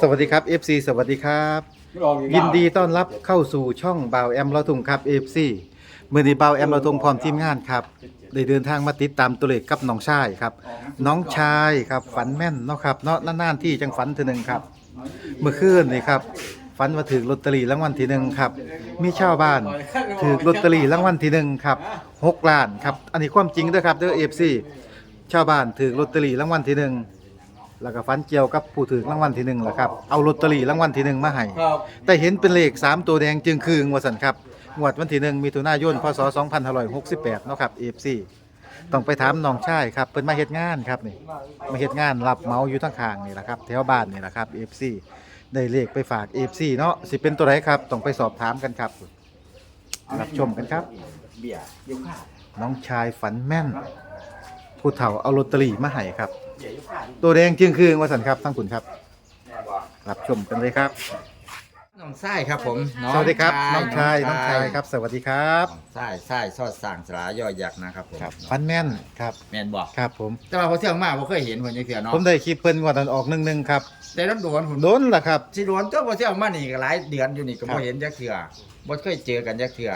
สวัสดีครับ FC สวัสดีครับ ยินดีต้อนรับเข้าสู่ช่องบ่าวแอมเราทุงครับ FC เมื่อนี้บ่าวแอมเราทุงพร้อมทีมงานครับได้เดินทางมาติดตามตัวเลขกับน้องชายครับ น้องชายครับฝันแม่นเนาะครับเนาะนานๆที่จังฝันเทีหนึ่งครับ เมื่อคืนนี่ครับฝันว่าถือลอตเตอรี่รางวัลที่หนึ่งครับ มีชาวบ้านถือลอตเตอรี่รางวัลที่หนึ่งครับหกล้านครับ อันนี้ความจริงเด้อครับเด้อ FC ชาวบ้านถือลอตเตอรี่รางวัลที่หนึ่ง แล้วก็ฝันเกี่ยวกับผู้ถือรางวัลที่หนึ่งแหละครับเอาลอตเตอรี่รางวัลที่หนึ่งมาให้ครับแต่เห็นเป็นเลข3ตัวแดงจึงคืองวดสันครับงวดวันที่หนึ่งมีถุนายนพศ2568เนาะครับ AFC ต้องไปถามน้องชายครับเพิ่นมาเฮ็ดงานครับนี่มาเฮ็ดงานรับเหมาอยู่ทั้งข้างนี่แหละครับแถวบ้านนี่แหละครับ AFC ได้เลขไปฝาก AFC เนาะสิเป็นตัวไหนครับต้องไปสอบถามกันครับรับชมกันครับ เบียร์ยุค่าน้องชายฝันแม่น ผู้เฒ่าเอาลอตเตอรี่มาให้ครับเบียร์ยุค่า ตัวแดงจึงคืองวดสันครับทั้งคุณครับ รับชมกันเลยครับ น้องไส้ครับผมน้องสวัสดีครับชายน้องชายน้องชายครับ สวัสดีครับน้องไส้ไส้ซอดสั่งสลาย่อยยักษ์นะครับผมครับฟันแม่นครับ แมนบอกครับผม แต่ว่าพอเที่ยงมาผมเคยเห็นคนยังเถื่อเนาะผมได้คลิปเพิ่นงวดนั้นออกหนึ่งหนึ่งครับแต่รถโดนผมโดนล่ะครับสิโดนตัวพอเที่ยงมานี่ก็หลายเดือนอยู่นี่ก็ครับบ่เห็นจักเถื่อบ่เคยเจอกันจักเถื่อ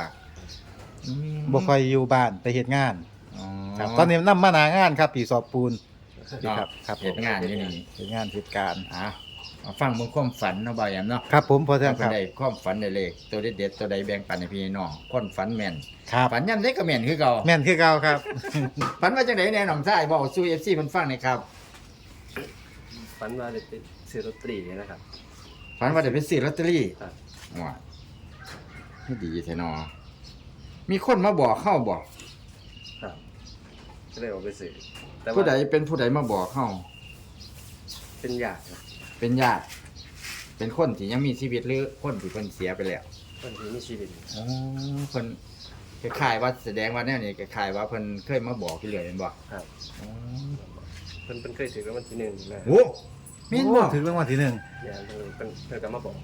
อืมบ่ค่อยอยู่บ้านไปเฮ็ดงานอ๋อครับตอนนี้นำมาหนางานครับปีสอบปูน นี่ครับครับเฮ็ดงานอยู่นี่เฮ็ดงานเหตุการณ์อะมาฟังเบิ่งความฝันเนาะบ่าวแอมเนาะครับผมพอเที่ยงคเพิ่รับนได้ความฝันได้เลขตัวเด็ดๆตัวใดแบ่งปันให้พี่น้องคนฝันแม่นครับ ฝันยามใดก็แม่นคือเก่าแม่นคือเก่าครับ ฝันว่าจังไดแน่น้องชายบอกสู้ FC เพิ่นฟังหน่อยครับฝันว่าได้ไปซื้อลอตเตอรี่นะครับ ฝันว่าได้ไปซื้อลอตเตอรี่ครับว้าไม่ดีแท้เนาะมีคนมาบอกเข้าบอกครับ ก็เลยเอาไปซื้อแต่ผู้ว่าใดเป็นผู้ใดมาบอกเข้าเป็นยากนะเป็นญาติ เป็นคนที่ยังมีชีวิตหรือคนที่เพิ่นเสียไปแล้วคนที่มีชีวิตอ๋อเพิ่นคล้ายๆว่าแสดงว่าแนวนี้คล้ายๆว่าเพิ่นเคยมาบอกที่เหลือเห็นบ่ครับอ๋อเพิ่นเพิ่นเคยถือรางวัลที่หนึ่งนะโอ้แม่นบ่โอ้ถึงรางวัลที่หนึ่งยามเพิ่นเพิ่นเพิ่นก็มาบอก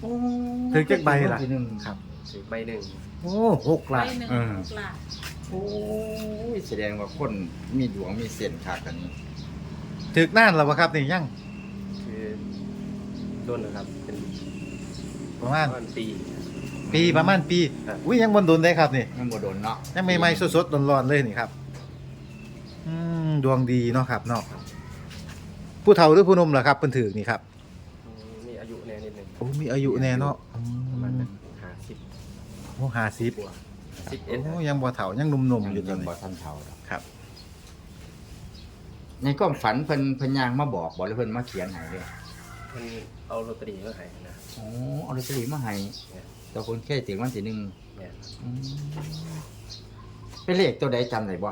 โอ้ถึงจักใบล่ะ ที่หนึ่ง ครับ ถือใบหนึ่งโอ้หกล้านไปหนึ่งเออ หกล้าน โอ้ยแสดงว่าคนมีดวงมีเส้นขาดกันนี้ถึกนานแล้วบ่ครับนี่ยังคือโดนนะครับ เป็นประมาณประมาณปี ปีประมาณปีครับ อุ้ยยังบ่โดนได้ครับนี่มันบ่โดนเนาะยังใหม่ๆสดๆร้อนๆเลยนี่ครับอืมดวงดีเนาะครับเนาะผู้เฒ่าหรือผู้หนุ่มล่ะครับเพิ่นถือนี่ครับมีอายุแน่นิดหนึงโอ้มีอายุแน่เนาะอืประมาณมห้าสิบโอ้ห้าสิบกว่า สิบเอ็ดโอ้ยังบ่เฒ่ายังหนุ่มๆอยู่ตยัอนงนี้บ่ทันเฒ่าดอกครับ ในความฝันเพิ่นเพิ่นย่างมาบอกบอกหรือเพิ่นมาเขียนให้เด้อเพิ่นเอาลอตเตอรี่มาให้นะอ๋อเอาลอตเตอรี่มาให้แต่คนแค่ถึงวันที่หนึ่งเนี่ยอืมเป็นเลขตัวใดจำได้บ่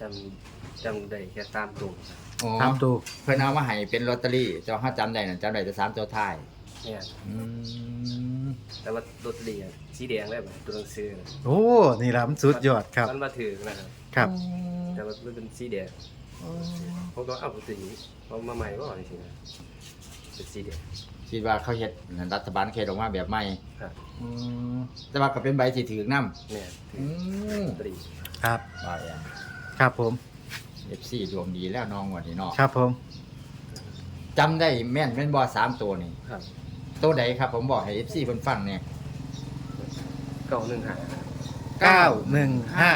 จำจำได้แค่ตามตัวครับอ๋อตามตัวเพิ่นเอามาให้เป็นลอตเตอรี่เจ้าเฮาจำได้นั่นจำได้แต่สามตัวท้ายเนี่ยอืม แต่ว่าลอตเตอรี่อะสีแดงเลยแบบตัวหนังสือนะโอ้นี่ล่ะมันสุดยอดครับมันมาถือนะครับ ครับ แต่ว่ามันเป็นสีแดงผมก็เอาปกติเอามาใหม่ก็อ่อนจริงๆนะเป็นสีแดงคิดว่าเขาเฮ็ดรัฐบาลเขตออกมาแบบใหม่ ครับอืมแต่ว่าก็เป็นใบที่ถือนำเนี่ยถือือมลอตเตอรี่ครับ ว่าอย่าง ครับผม FC ดวงดีแล้วน้องวันนี้เนาะครับผมจำได้แม่นแม่นบ่สามตัวนี่ครับ ตัวใดครับ ผมบอกให้ FC เพิ่นฟังเนี่ยเก้าหนึ่งหาเก้าหนึ่งห้า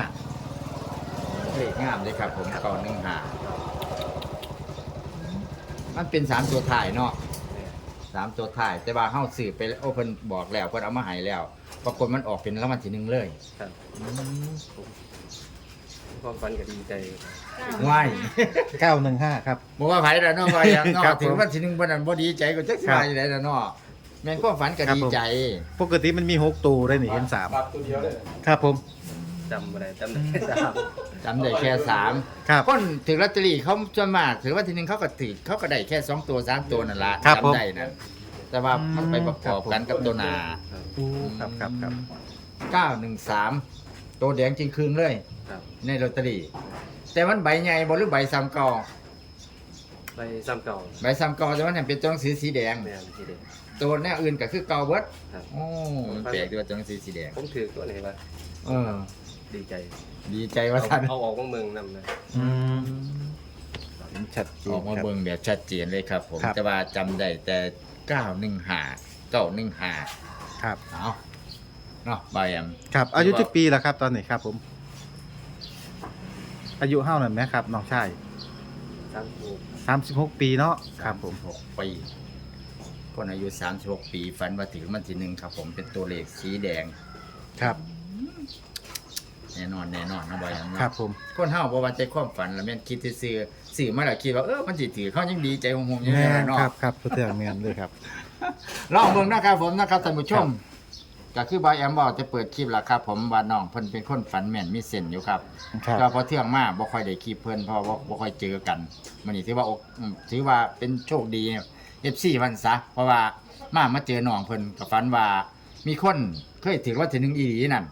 เลขงามเลยครับ ผมเก่าหนึ่งหามันเป็นสามตัวถ่ายเนาะเนี่ยสามตัวถ่าย แต่ว่าเฮาสื่อไปแล้วโอ้เพิ่นบอกแล้วเพิ่นเอามาให้แล้ว ปรากฏมันออกเป็นรางวัลที่หนึ่งเลยครับความฝันก็ดีใจว้ายเก้าหนึ่งห้าครับ บอกว่าไผล่ะเนาะว่าอย่างเนาะครับผม ถึงวันที่หนึ่งบ่นั้นบ่ดีใจก็จักสิว่าอยู่ไดล่ะเนาะ แม่นความฝันก็ครับดีผมใจ ปกติมันมีหกตัวได้นี่เห็นสามปรับตัวเดียวเลยครับผม จำอะไรจำได้แค่สามจำได้แค่สามครับคนถือลอตเตอรี่เขาส่วนมากถือว่าทีหนึงเขาก็ถือเขาก็ได้แค่สองตัวสามตัวนั่นละครับผมจำได้นั่นแต่ว่ามันไปประกอบกันกับตัวหนาโอ้ครับครับครับเก้าหนึ่งสามตัวแดงจริงคืนเลย ครับ ในลอตเตอรี่ แต่มันใบใหญ่บหรือใบซ้ำเก่าไปซ้ำเก่าใบซ้ำเก่าแต่ว่าเนี่ยเป็นตัวหนังสือสีแดงแม่นสีแดง ตัวแนวอื่นก็คือเก่าเบิดครับ โอ้มันแปลกด้วยตัวหนังสือสีแดงผมถือตัวไหนวะเออ ดีใจดีใจว่าเอาท่านเอาออกมาเมืองนำนะอืมห็นชัดเจอนอกมาครับ เบิ่งแบบชัดเจนเลยครับ ผมครับ แต่ว่าจำได้แต่915 915ครับ เอาเนาะบายแอมครับ อายุที่ปีแล้วครับ ตอนนี้ครับผม อายุเท่านั้นไหมครับน้องชายสามถูกสามสิบหกปีเนาะครับผม 36ปี คนอายุ 36 ปีฝันว่าถึงมันทีหนึ่งครับ ผมเป็นตัวเลขสีแดง ครับ แน่นอนแน่นอนนะบายแอมเนาะครับผม คนเฮาบ่ว่าใจความฝันแล้วแม่นคิดซื่อๆสื่อมาแล้วคิดว่าเออมันสิถือเขายังดีใจหงๆอยู่แม่แน่นเนาะครับครับผู้เทืองเมียนเลยครับ ลองเบิ่งนะครับผมนะครับท่านผู้ชม ก็คือบายแอมบอกจะเปิดคลิปแล้วครับ ผมว่าน้องเพิ่นเป็นคนฝันแม่นมีเส้นอยู่ครับ ครับ ก็พอเที่ยงมาบ่ค่อยได้คลิปเพิ่นเพราะว่าบ่ค่อยเจอกันมื้อนี้ถือว่าอกอืมถือว่าเป็นโชคดี FC วันซะเพราะว่ามามาเจอน้องเพิ่นก็ฝันว่า มีคนเคยถือว่าถึงหนึ่งอีหลีนั่น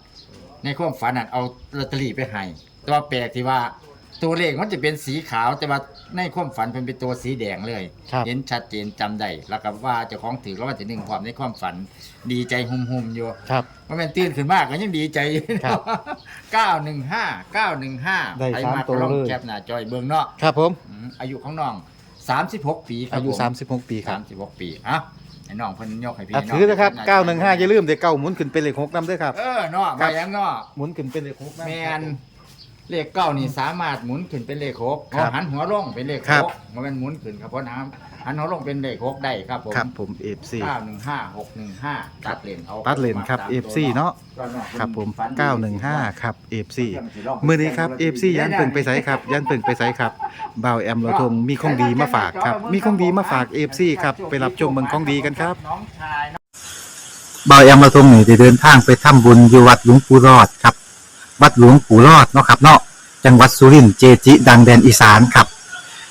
ในความฝันนั่นเอาลอตเตอรี่ไปให้แต่ว่าแปลกที่ว่าตัวเลขมันจะเป็นสีขาวแต่ว่าในความฝันเพิ่นเป็นตัวสีแดงเลย ครับ เห็นชัดเจนจำได้แล้วก็ว่าเจ้าของถือแล้วว่าจะหนึ่งความในความฝันดีใจหุ่มๆอยู่ ครับ ว่าแม่นตื่นขึ้นมากก็ยังดีใจอยู่ครับเก้าหนึ่งห้าเก้าหนึ่งห้าได้ใครสามมาตัวก็ลองเลย แคปหน้าจอยเบิ่งเนาะครับผม อืมอายุของน้อง สามสิบหกปีครับอายุ ผมสามสิบหกปีครัสาบมสิบหกปีอะไอ้น้องเพิ่นยกให้พี่อะน้องถือนะครับแปเก้าหนึ่งห้าอย่าลืมเดี๋ยวเก้าหมุนขึ้นเป็นเลขหกนำด้วยครับ เออเนาะครับไปยังเนาะหมุนขึ้นเป็นเลขหกนำแมครับนผมเลขเก้านี่สามารถหมุนขึ้นเป็นเลขหกครับหันหัวลงเป็นเลขครัหบ กมันเป็นหมุนขึ้นครับเพราะน้ำ หันหัวลงเป็นเลขหกได้ครับผมครับผมเอฟซี เก้าหนึ่งห้าหกหนึ่งห้าตัดเลนเอาตัดเลนครับตาม FC ตัวเนาะก็เนาะครับผมฝันดี915 ครับ FC มื้อนี้ครับ FC ยันเพิ่งไปไสครับ ยันเพิ่งไปไสครับบ่าวแอมเราทงมีของดีมาฝากครับ มีของดีมาฝาก FC ครับ ไปรับชมเมืองของดีกันครับ น้องชายเนาะบ่าวแอมเราทงนี่ได้เดินทางไปทำบุญอยู่วัดหลวงปู่รอดครับ วัดหลวงปู่รอดเนาะครับเนาะจังหวัดสุรินทร์เจจิ ดังแดนอีสานครับ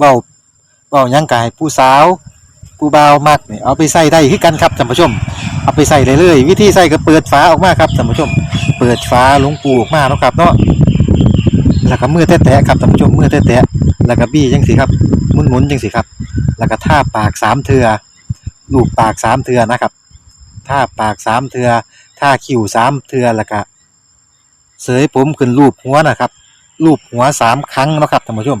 เว้าเว้ายังกายผู้สาวผู้เบาวมักเนี่ยเอาไปใส่ได้คือกันครับท่านผู้ชม เอาไปใส่เลยเลยวิธีใส่ก็เปิดฝาออกมาครับท่านผู้ชม เปิดฝาหลวงปูออกมาเนาะครับเนาะแล้วก็มือแตะๆครับท่านผู้ชมมือแตะๆแล้วก็บี้จังสิครับหมุนๆจังสิครับ แล้วก็ท่าปากสามเทือลูบปากสามเทือนะครับท่าปากสามเทือท่าคิ้วสามเทือแล้วก็เสยผมขึ้นรูปหัวนะครับรูปหัวสามครั้งนะครับท่านผู้ชม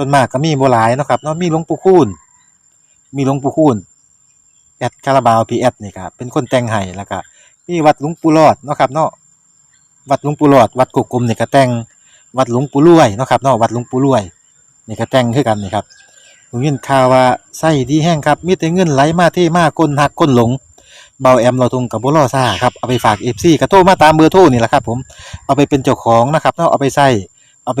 ส่วนมากก็มีบหลายนะครับเนาะมีหลวงปู่คูณมีหลวงปู่คูณแอดคาราบาวพีแอดนี่ครับเป็นคนแต่งให้แล้วก็มีวัดหลวงปู่รอดนะครับเนาะวัดหลวงปู่รอด วัดกุกกลมนี่ก็แต่งวัดหลวงปู่รวยนะครับเนาะวัดหลวงปู่รวยนี่ก็แต่งคือกันนี่ครับผมยินข่าวว่าไส้ดีแห้งครับมีแต่เงินไหลมาเทมากก้นหักก้นหลงเบาแอมเราทุงกับบุรอซ่าครับเอาไปฝากเอฟซีกระโทรมาตามเบอร์โทรนี่แหละครับผมเอาไปเป็นเจ้าของนะครับเนาะเอาไปใส่เอาไป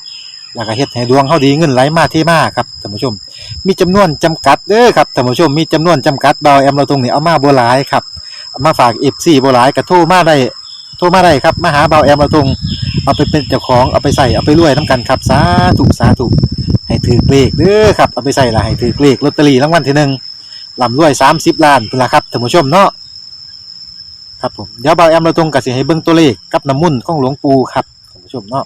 แล้วก็เฮ็ดให้ดวงเฮาดีเงินไหลมาเทมาครับท่านผู้ชม มีจำนวนจำกัดเด้อครับท่านผู้ชมมีจำนวนจำกัดเบาแอมเราตรงนี้เอามาบ่หลายครับมาฝาก FC บ่หลายก็โทรมาได้โทรมาได้ครับมาหาเบาแอมเราตรงเอาไปเป็นเจ้าของเอาไปใส่เอาไปรวยนํกันครับสาธุสาธุให้ถือเลขเด้อครับเอาไปใส่ละให้ถือเลขลอตเตอรี่รางวัลที่หนึ่งลำรวย 30 ล้านพุ่นละครับท่านผู้ชมเนาะครับผมเดี๋ยวเบาแอมเราตรงกับสิให้เบิ่งตัวเลขกับน้ำมุ่นของหลวงปู่ครับท่านผู้ชมเนาะ